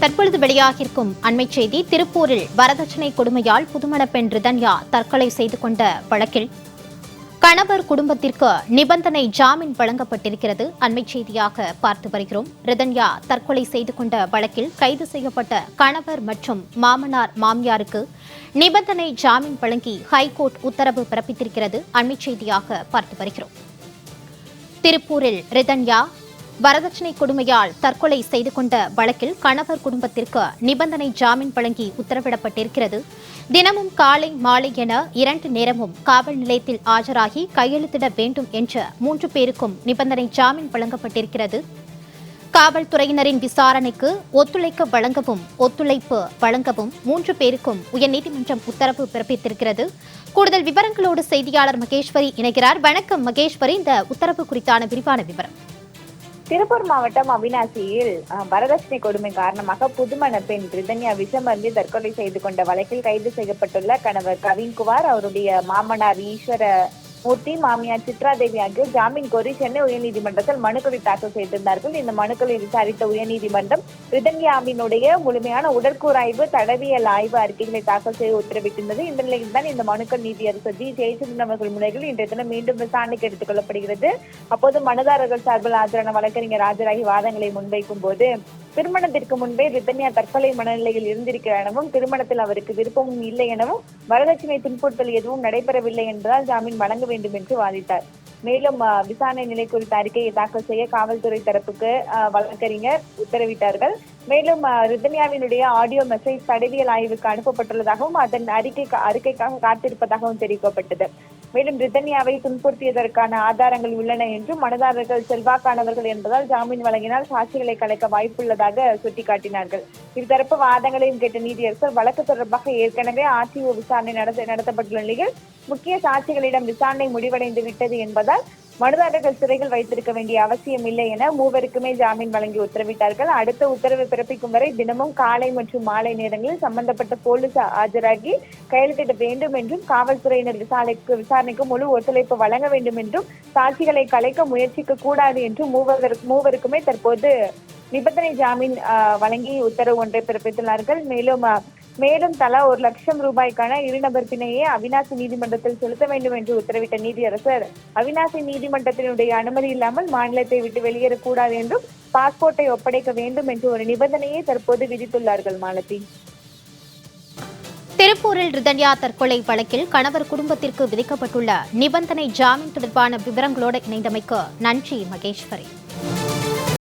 தற்பொழுது வெளியாகியிருக்கும் அண்மைச் செய்தி திருப்பூரில் வரதட்சணை கொடுமையால் புதுமண பெண் ரிதன்யா தற்கொலை செய்து கொண்ட வழக்கில் கணவர் குடும்பத்திற்கு நிபந்தனை ஜாமீன் வழங்கப்பட்டிருக்கிறது. அண்மைச் செய்தியாக பார்த்து வருகிறோம். ரிதன்யா தற்கொலை செய்து கொண்ட வழக்கில் கைது செய்யப்பட்ட கணவர் மற்றும் மாமனார் மாமியாருக்கு நிபந்தனை ஜாமீன் வழங்கி ஹைகோர்ட் உத்தரவு பிறப்பித்திருக்கிறது. அண்மைச் செய்தியாக பார்த்து வருகிறோம். திருப்பூரில் ரிதன்யா வரதட்சணை கொடுமையால் தற்கொலை செய்து கொண்ட வழக்கில் கணவர் குடும்பத்திற்கு நிபந்தனை ஜாமீன் வழங்கி உத்தரவிடப்பட்டிருக்கிறது. தினமும் காலை மாலை என இரண்டு நேரமும் காவல் நிலையத்தில் ஆஜராகி கையெழுத்திட வேண்டும் என்ற மூன்று பேருக்கும் நிபந்தனை ஜாமீன் வழங்கப்பட்டிருக்கிறது. காவல்துறையினரின் விசாரணைக்கு ஒத்துழைக்க வழங்கவும் ஒத்துழைப்பு வழங்கவும் மூன்று பேருக்கும் உயர்நீதிமன்றம் உத்தரவு பிறப்பித்திருக்கிறது. கூடுதல் விவரங்களோடு செய்தியாளர் மகேஸ்வரி இணைகிறார். வணக்கம் மகேஸ்வரி. இந்த உத்தரவு குறித்தான விரிவான விவரம். திருப்பூர் மாவட்டம் அவினாசியில் வரதட்சணை கொடுமை காரணமாக புதுமண பெண் ரிதன்யா விஷமருந்து தற்கொலை செய்து கொண்ட வழக்கில் கைது செய்யப்பட்டுள்ள கணவர் கவின்குமார் அவருடைய மாமனார் ஈஸ்வர மூர்த்தி மாமியார் சித்ரா தேவி ஆகியோர் ஜாமீன் கோரி சென்னை உயர்நீதிமன்றத்தில் மனுக்களை தாக்கல் செய்திருந்தார்கள். இந்த மனுக்களை விசாரித்த உயர்நீதிமன்றம் ரிதன்யாவினுடைய முழுமையான உடற்கூறாய்வு தடவியல் ஆய்வு அறிக்கைகளை தாக்கல் செய்ய உத்தரவிட்டிருந்தது. இந்த நிலையில் தான் இந்த மனுக்கள் நீதியரசர் ஜி. ஜெயச்சந்திரன் அவர்கள் முன்னிலையில் இன்றைய தினம் மீண்டும் விசாரணைக்கு எடுத்துக் கொள்ளப்படுகிறது. அப்போது மனுதாரர்கள் சார்பில் ஆஜரான வழக்கறிஞர் ஆஜராகி வாதங்களை முன்வைக்கும் போது திருமணத்திற்கு முன்பே ரிதன்யா தற்கொலை மனநிலையில் இருந்திருக்கிறார் எனவும் திருமணத்தில் அவருக்கு விருப்பமும் இல்லை எனவும் வரதட்சணை துன்புறுத்தல் எதுவும் நடைபெறவில்லை என்பதால் ஜாமீன் வழங்க வேண்டும் என்று வாதிட்டார். மேலும் அஹ், விசாரணை நிலை குறித்த அறிக்கையை தாக்கல் செய்ய காவல்துறை தரப்புக்கு வழக்கறிஞர் உத்தரவிட்டார்கள். மேலும் ரிதன்யாவினுடைய ஆடியோ மெசேஜ் தடவியல் ஆய்வுக்கு அனுப்பப்பட்டுள்ளதாகவும் அதன் அறிக்கை அறிக்கைக்காக காத்திருப்பதாகவும் தெரிவிக்கப்பட்டது. மேலும் ரிதன்யாவை துன்புறுத்தியதற்கான ஆதாரங்கள் உள்ளன என்றும் மனதாரர்கள் செல்வாக்கானவர்கள் என்பதால் ஜாமீன் வழங்கினால் சாட்சிகளை கலைக்க வாய்ப்புள்ளதாக சுட்டிக்காட்டினார்கள். இருதரப்பு வாதங்களையும் கேட்ட நீதியரசர் வழக்கு தொடர்பாக ஏற்கனவே ஆர்டிஓ விசாரணை நடத்த நடத்தப்பட்டுள்ள நிலையில் முக்கிய சாட்சிகளிடம் விசாரணை முடிவடைந்து விட்டது என்பதால் மனுதாரர்கள் சிறைகள் வைத்திருக்க வேண்டிய அவசியம் இல்லை என மூவருக்குமே ஜாமீன் வழங்கி உத்தரவிட்டார்கள். அடுத்த உத்தரவு பிறப்பிக்கும் வரை தினமும் காலை மற்றும் மாலை நேரங்களில் சம்பந்தப்பட்ட போலீஸ் ஆஜராகி கையெழுத்திட வேண்டும் என்றும் காவல்துறையினர் விசாரணைக்கு விசாரணைக்கு முழு ஒத்துழைப்பு வழங்க வேண்டும் என்றும் சாட்சிகளை கலைக்க முயற்சிக்க கூடாது என்றும் மூவர் மூவருக்குமே தற்போது நிபந்தனை ஜாமீன் ஆஹ், வழங்கி உத்தரவு ஒன்றை பிறப்பித்துள்ளார்கள். மேலும் மேலும் தலா ஒரு லட்சம் ரூபாய்க்கான இருநபர் பிணையை அவினாசி நீதிமன்றத்தில் செலுத்த வேண்டும் என்று உத்தரவிட்ட நீதியரசர் அவினாசி நீதிமன்றத்தினுடைய அனுமதி இல்லாமல் மாநிலத்தை விட்டு வெளியேறக்கூடாது என்றும் பாஸ்போர்ட்டை ஒப்படைக்க வேண்டும் என்று ஒரு நிபந்தனையை தற்போது விதித்துள்ளார்கள் மாலதி. திருப்பூரில் ரிதன்யா தற்கொலை வழக்கில் கணவர் குடும்பத்திற்கு விதிக்கப்பட்டுள்ள நிபந்தனை ஜாமீன் தொடர்பான விவரங்களோடு இணைந்தமைக்கு நன்றி மகேஸ்வரி.